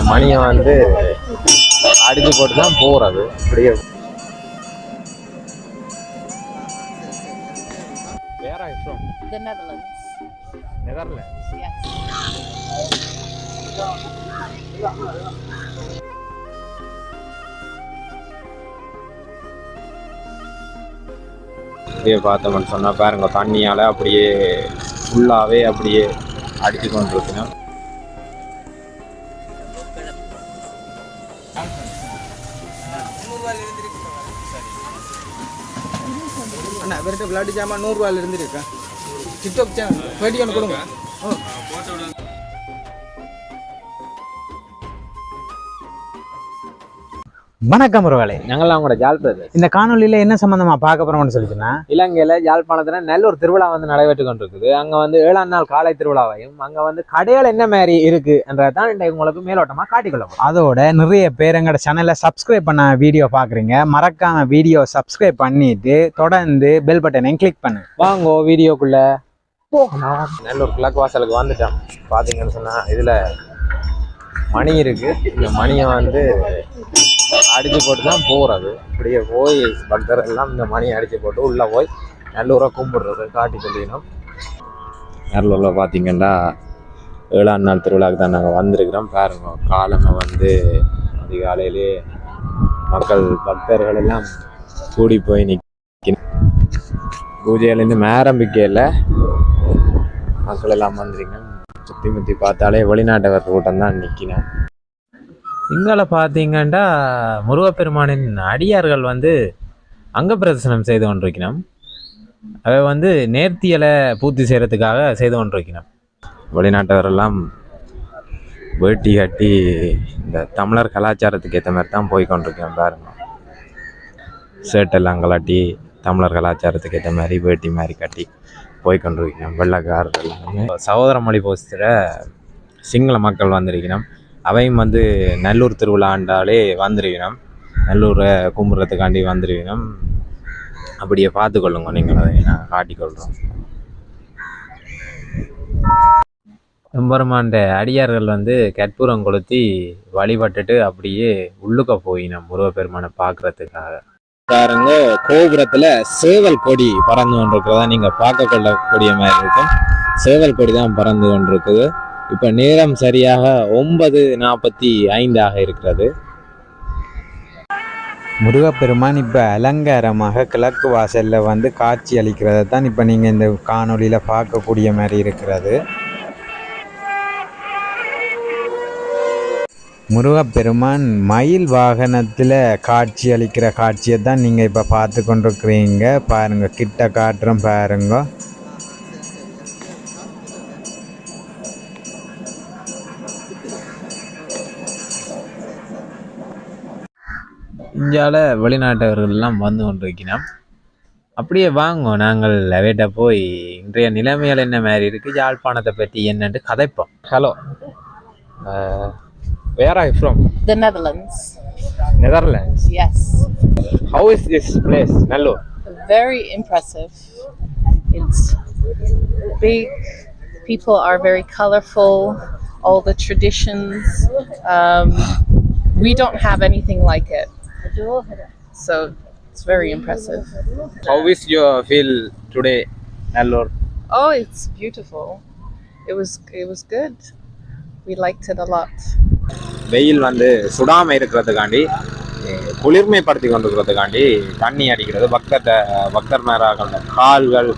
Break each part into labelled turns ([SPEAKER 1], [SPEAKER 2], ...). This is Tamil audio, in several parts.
[SPEAKER 1] இந்த மணியை வந்து அடிச்சு போட்டு தான் போகிறது இப்படியே
[SPEAKER 2] The Netherlands. Yes.
[SPEAKER 1] அப்படியே பார்த்தோம்னு சொன்னால் பாருங்க தண்ணியால் அப்படியே ஃபுல்லாகவே அப்படியே அடித்து கொண்டு
[SPEAKER 3] விளையாட்டு ஜாமான் நூறுரூவால இருந்து இருக்கேன் டிக்டாக் சேனல் பேடிஎம் ஒன்று கொடுங்க. ஓ
[SPEAKER 4] வணக்கம் ஒருவேளை
[SPEAKER 1] நாங்களாம் கூட ஜால் பிரதர்
[SPEAKER 4] இந்த காணொலியில என்ன சம்பந்தமா பார்க்க போறோம்னு சொல்லிச்சுன்னா
[SPEAKER 1] இலங்கையில யாழ்ப்பாணத்துல நல்லூர் திருவிழா வந்து நடைபெற்று கொண்டிருக்குது. அங்க வந்து ஏழாம் நாள் காலை திருவிழாவையும் அங்க வந்து கடைகள் என்ன மாதிரி இருக்கு என்றதான் இன்றைக்கு உங்களுக்கு மேலோட்டமா காட்டிக்கொள்ள.
[SPEAKER 4] அதோட நிறைய பேர் எங்களோட சேனலை சப்ஸ்கிரைப் பண்ண வீடியோ பாக்குறீங்க மறக்காம வீடியோ சப்ஸ்கிரைப் பண்ணிட்டு தொடர்ந்து பெல் பட்டனையும் கிளிக் பண்ணுங்க.
[SPEAKER 1] வாங்கோ வீடியோக்குள்ள நல்லூர் கிழக்கு வாசலுக்கு வந்துட்டோம். பாத்தீங்கன்னு சொன்னா இதுல மணி இருக்கு. இந்த மணியை வந்து அடிச்சு போட்டு தான் போகிறது இப்படியே போய் பக்தர் எல்லாம் இந்த மணியை அடிச்சு போட்டு உள்ளே போய் நல்லூராக கும்பிடுறது காட்டி கொண்டினோம் நல்லூரில் பார்த்தீங்கன்னா ஏழாம் நாள் திருவிழாவுக்கு தான் நாங்கள் வந்திருக்கிறோம். பாருங்க காலங்க வந்து அதிகாலையிலே மக்கள் பக்தர்கள் எல்லாம் கூடி போய் நிற்கணும் பூஜையிலேருந்து ஆரம்பிக்கையில் மக்கள் எல்லாம் வந்துருங்க சுற்றி முற்றி பார்த்தாலே வெளிநாட்டவர் கூட்டம் தான் நிற்கணும் இங்கால பார்த்தீங்கன்னா முருகப்பெருமானின் அடியார்கள் வந்து அங்க பிரதர்சனம் செய்து கொண்டிருக்கணும் அவை வந்து நேர்த்தியலை பூர்த்தி செய்கிறதுக்காக செய்து கொண்டிருக்கணும் வெளிநாட்டவரெல்லாம் வேட்டி கட்டி இந்த தமிழர் கலாச்சாரத்துக்கு ஏற்ற மாதிரி தான் போய் கொண்டிருக்கேன் பாருங்க. ஷர்ட்டெல்லாம் கலாட்டி தமிழர் கலாச்சாரத்துக்கு ஏற்ற மாதிரி வேட்டி மாதிரி கட்டி போய் கொண்டிருக்கணும் வெள்ளக்காரர்கள் எல்லாமே. சகோதர மொழி போஸ்திர சிங்கள மக்கள் வந்திருக்கணும் அவையும் வந்து நல்லூர் திருவிழாண்டாலே வந்துருவினம் நல்லூரை கும்பிட்றதுக்காண்டி வந்துருவினம் அப்படியே பார்த்துக்கொள்ளுங்க நீங்கள் அதை நான் காட்டிக்கொள்கிறோம். எம்பெருமாண்ட அடியார்கள் வந்து கற்பூரம் கொளுத்தி வழிபட்டுட்டு அப்படியே உள்ளுக்க போயினோம் முருகப்பெருமானை பார்க்கறதுக்காக. பாருங்க கோபுரத்துல சேவல் கொடி பறந்து கொண்டிருக்கிறதா நீங்க பார்க்க கொள்ளக்கூடிய மாதிரி இருக்கும். சேவல் கொடி தான் பறந்து கொண்டிருக்குது. இப்போ நேரம் சரியாக ஒன்பது நாற்பத்தி ஐந்தாக இருக்கிறது.
[SPEAKER 4] முருகப்பெருமான் இப்போ அலங்காரமாக கிழக்கு வாசலில் வந்து காட்சி அளிக்கிறத தான் இப்போ நீங்கள் இந்த காணொலியில் பார்க்கக்கூடிய மாதிரி இருக்கிறது. முருகப்பெருமான் மயில் வாகனத்தில் காட்சி அளிக்கிற காட்சியை தான் நீங்கள் இப்போ பார்த்து கொண்டிருக்கிறீங்க. பாருங்க கிட்ட காட்டுறோம் பாருங்க.
[SPEAKER 1] இந்தியால வெளிநாட்டவர்கள் எல்லாம் வந்து கொண்டிருக்கிறோம் அப்படியே வாங்க நாங்கள் அவைட்ட போய் இன்றைய நிலைமைகள் என்ன மாதிரி இருக்கு யாழ்ப்பாணத்தை பற்றி என்னன்னு கதைப்போம் hello where I from
[SPEAKER 2] The Netherlands.
[SPEAKER 1] Netherlands
[SPEAKER 2] Yes.
[SPEAKER 1] How is this place Nallur
[SPEAKER 2] Very impressive. It's big. People are very colorful. All the traditions. Um, we don't have anything like it. So it's very impressive.
[SPEAKER 1] How is your feel today Nallur
[SPEAKER 2] Oh, it's beautiful. It was it was good. We liked it a lot.
[SPEAKER 1] வெயில் வந்து சுடாம இருக்கிறதுக்காண்டி குளிர்மைப்படுத்தி கொண்டிருக்கிறதுக்காண்டி தண்ணி அடிக்கிறது பக்தத்தை பக்தர் மேராக கால்கள்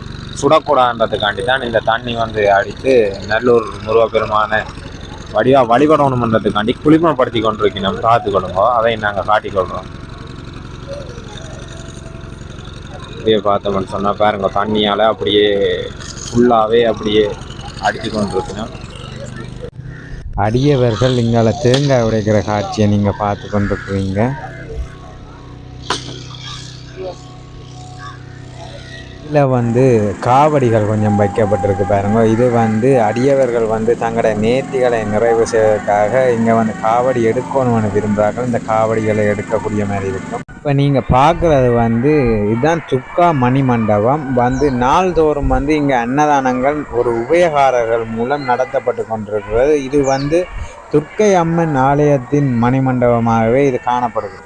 [SPEAKER 1] சுடக்கூடாதுன்றதுக்காண்டி தான் இந்த தண்ணி வந்து அடித்து நல்லூர் முருகப்பெருமான வடிவா வழிபடணுன்றதுக்காண்டி குளிர்மைப்படுத்தி கொண்டிருக்கணும் பார்த்துக்கொள்ளுங்க அதை நாங்கள் காட்டிக்கொள்கிறோம் அப்படியே பார்த்தோம்னு சொன்னால் பாருங்க தண்ணியால் அப்படியே ஃபுல்லாகவே அப்படியே அடித்து கொண்டிருக்கணும்
[SPEAKER 4] அடியவர்கள் இங்கால தேங்காய் உடைக்கிற காட்சியை நீங்கள் பார்த்து கொண்டிருக்கிறீங்க இதில் வந்து காவடிகள் கொஞ்சம் வைக்கப்பட்டிருக்கு பாருங்க. இது வந்து அடியவர்கள் வந்து தங்களோட நேர்த்திகளை நிறைவு செய்வதற்காக இங்கே வந்து காவடி எடுக்கணும்னு விரும்புகிறார்கள். இந்த காவடிகளை எடுக்கக்கூடிய மாதிரி இருக்கும். இப்போ நீங்கள் பார்க்குறது வந்து இதுதான் துக்கா மணி மண்டபம் வந்து நாள்தோறும் வந்து இங்கே அன்னதானங்கள் ஒரு உபயகாரர்கள் மூலம் நடத்தப்பட்டு கொண்டிருக்கிறது. இது வந்து துர்க்கை அம்மன் ஆலயத்தின் மணிமண்டபமாகவே இது காணப்படுது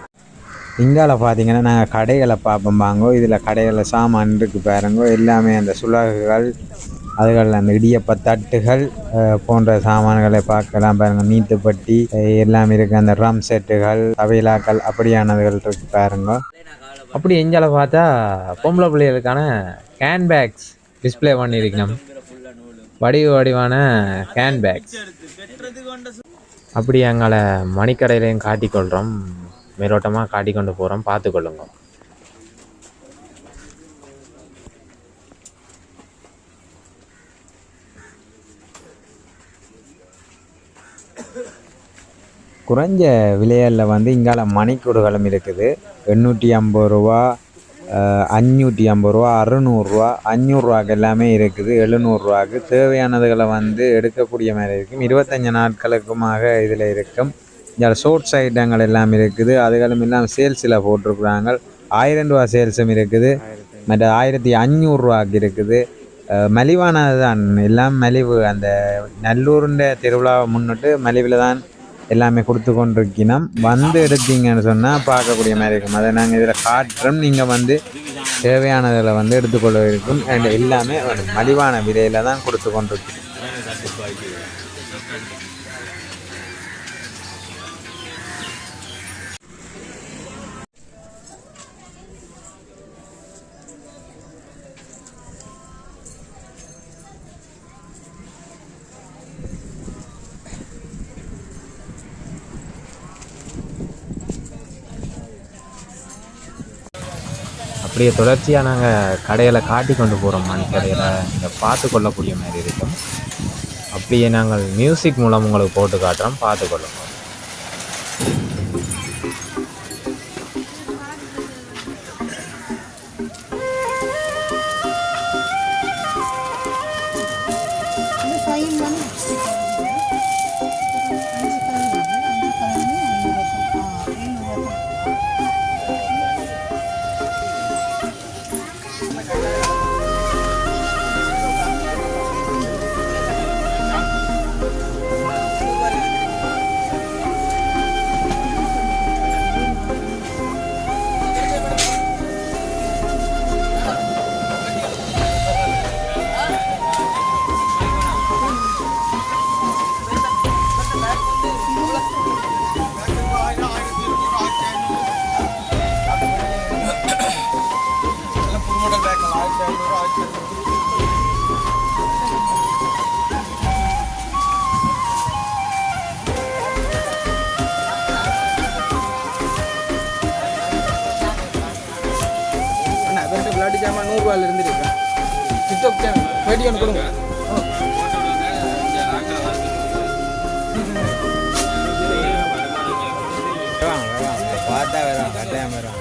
[SPEAKER 4] இங்கால பார்த்தீங்கன்னா நாங்கள் கடைகளை பார்ப்போம் வாங்கோ இதில் கடைகளில் சாமான் இருக்கு பாருங்கோ. எல்லாமே அந்த சுலகுகள் அதுகளில் அந்த இடியப்ப தட்டுகள் போன்ற சாமான்களை பார்க்கலாம் பாருங்க. நீத்துப்பட்டி எல்லாம் இருக்குது அந்த ட்ரம் செட்டுகள் அவையிலாக்கள் அப்படியானதுகள் இருக்கு பாருங்க.
[SPEAKER 1] அப்படி எஞ்சால பார்த்தா பொம்பளை பிள்ளைகளுக்கான கேன் பேக்ஸ் டிஸ்பிளே பண்ணியிருக்கணும். வடிவ வடிவான கேன் பேக்ஸ் அப்படி எங்களை மணிக்கடையிலையும் காட்டிக்கொள்கிறோம் மேலோட்டமாக காட்டிக்கொண்டு போகிறோம் பார்த்துக்கொள்ளுங்க.
[SPEAKER 4] குறைஞ்ச விலையில் வந்து இங்கால மணிக்கூடுகளும் இருக்குது. எண்ணூற்றி ஐம்பது ரூபா அஞ்சூற்றி ஐம்பது ரூபா அறுநூறுவா அஞ்சூறுரூவாக்கு எல்லாமே இருக்குது. எழுநூறுவாக்கு தேவையானதுகளை வந்து எடுக்கக்கூடிய மாதிரி இருக்கும். இருபத்தஞ்சி நாட்களுக்குமாக இதில் இருக்கும். இந்த ஷோர்ட்ஸ் ஐட்டங்கள் எல்லாம் இருக்குது. அதுகளும் இல்லாமல் சேல்ஸில் போட்டிருக்குறாங்க. ஆயிரம் ரூபா சேல்ஸும் இருக்குது. மற்ற ஆயிரத்தி அஞ்சூறுரூவாக்கு இருக்குது. மலிவானது தான் எல்லாம் மலிவு. அந்த நல்லூருண்ட திருவிழாவை முன்னிட்டு மலிவில் தான் எல்லாமே கொடுத்து கொண்டிருக்கணும் வந்து எடுத்தீங்கன்னு சொன்னால் பார்க்கக்கூடிய மாதிரி இருக்கும். அதை நாங்கள் இதில் காட்டுறோம் நீங்கள் வந்து தேவையானதில் வந்து எடுத்துக்கொள்ள இருக்கும். அண்ட் எல்லாமே மலிவான விலையில் தான் கொடுத்து கொண்டிருக்கோம்
[SPEAKER 1] அப்படியே தொடர்ச்சியாக நாங்கள் கடையில் காட்டி கொண்டு போகிறோம் மணிக்கடையில் இதை பார்த்து கொள்ளக்கூடிய மாதிரி இருக்கும். அப்படியே நாங்கள் மியூசிக் மூலம் உங்களுக்கு போட்டு காட்டுறோம். பார்த்துக்கொள்ளுங்க
[SPEAKER 3] விளையாட்டு ஜாமான் நூறுரூவாயில் இருந்துருக்கு டிக்டாக் சேனல் பேட்டி ஒன்று கொடுங்க பார்த்தா வரும் கட்டாயம் வரும்